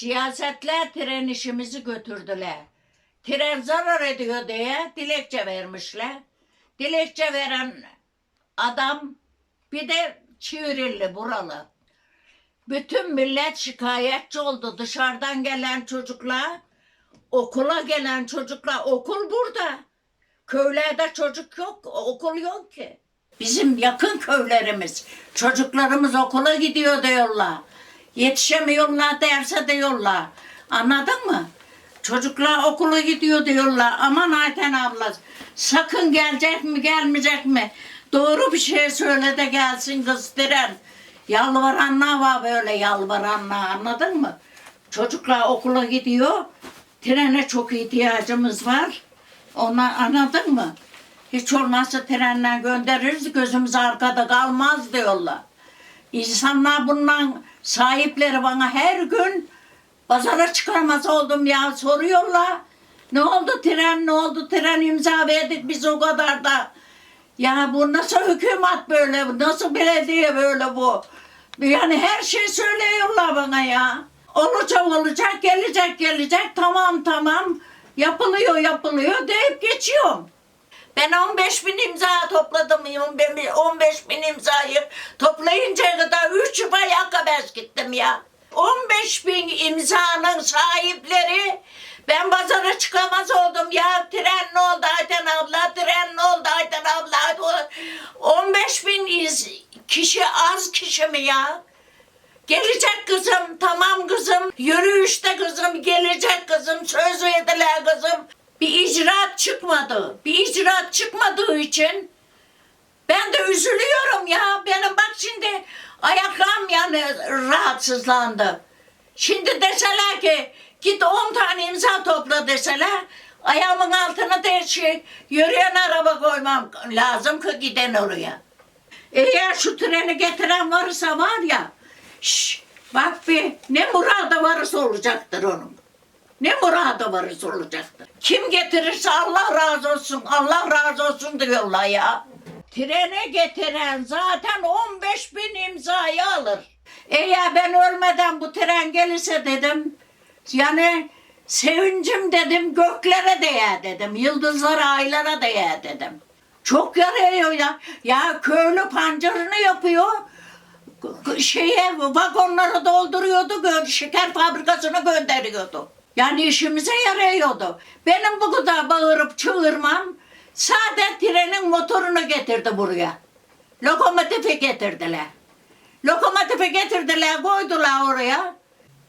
Siyasetler tren işimizi götürdüler. Tren zarar ediyor diye dilekçe vermişler. Dilekçe veren adam bir de çivirilli buralı. Bütün millet şikayetçi oldu. Dışarıdan gelen çocuklar, okula gelen çocuklar, okul burada. Köylerde çocuk yok, okul yok ki. Bizim yakın köylerimiz, çocuklarımız okula gidiyor diyorlar. Yetişemiyorlar derse diyorlar. Anladın mı? Çocuklar okula gidiyor diyorlar. Aman Ayten abla sakın gelecek mi gelmeyecek mi? Doğru bir şey söyle de gelsin kız Diren. Yalvaranlar var böyle yalvaranlar anladın mı? Çocuklar okula gidiyor. Trene çok ihtiyacımız var. Ona anladın mı? Hiç olmazsa trenle göndeririz gözümüz arkada kalmaz diyorlar. İnsanlar bundan sahipleri bana her gün pazara çıkarmaz oldum ya soruyorlar. Ne oldu tren ne oldu tren imza verdik biz o kadar da. Ya bu nasıl hükümet böyle nasıl belediye böyle bu. Yani her şey söylüyorlar bana ya. Olacak olacak gelecek gelecek tamam tamam yapılıyor yapılıyor deyip geçiyorum. Ben 15 bin imza topladım. 15 bin imzayı toplayıncaya kadar 3 yıl ayakkabız gittim ya. 15 bin imzanın sahipleri ben pazara çıkamaz oldum ya. Tren ne oldu Ayten abla? Tren ne oldu Ayten abla? 15 bin iz, kişi az kişi mi ya? Gelecek kızım, tamam kızım. Yürüyüşte kızım, gelecek kızım. Söz verdiler kızım. Bir icraat çıkmadı. Bir icraat çıkmadığı için ben de üzülüyorum ya. Benim bak şimdi ayaklarım yani rahatsızlandı. Şimdi deseler ki git 10 tane imza topla deseler ayağımın altına da şey, yürüyen araba koymam lazım ki giden oraya. Eğer şu treni getiren varsa var ya, şş, bak bir ne muradı varsa olacaktır onun. Ne muradı varsa olacaktır. Kim getirirse Allah razı olsun, Allah razı olsun diyorlar ya. Trene getiren zaten 15 bin imzayı alır. Eğer ben ölmeden bu tren gelirse dedim, yani sevincim dedim göklere değer dedim, yıldızlara, aylara değer dedim. Çok yarıyor ya. Ya köylü pancarını yapıyor. Şeye vagonları dolduruyordu, şeker fabrikasına gönderiyordu. Yani işimize yarıyordu. Benim bu kadar bağırıp çığırmam sade trenin motorunu getirdi buraya. Lokomotifi getirdiler. Lokomotifi getirdiler, koydular oraya.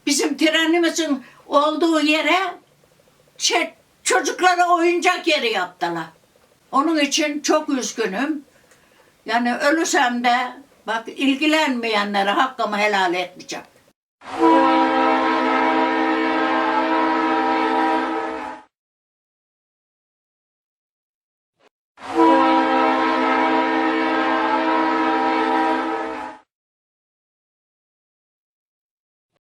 Bizim trenimizin olduğu yere şey, çocuklara oyuncak yeri yaptılar. Onun için çok üzgünüm. Yani ölürsem de bak ilgilenmeyenlere hakkımı helal etmeyeceğim.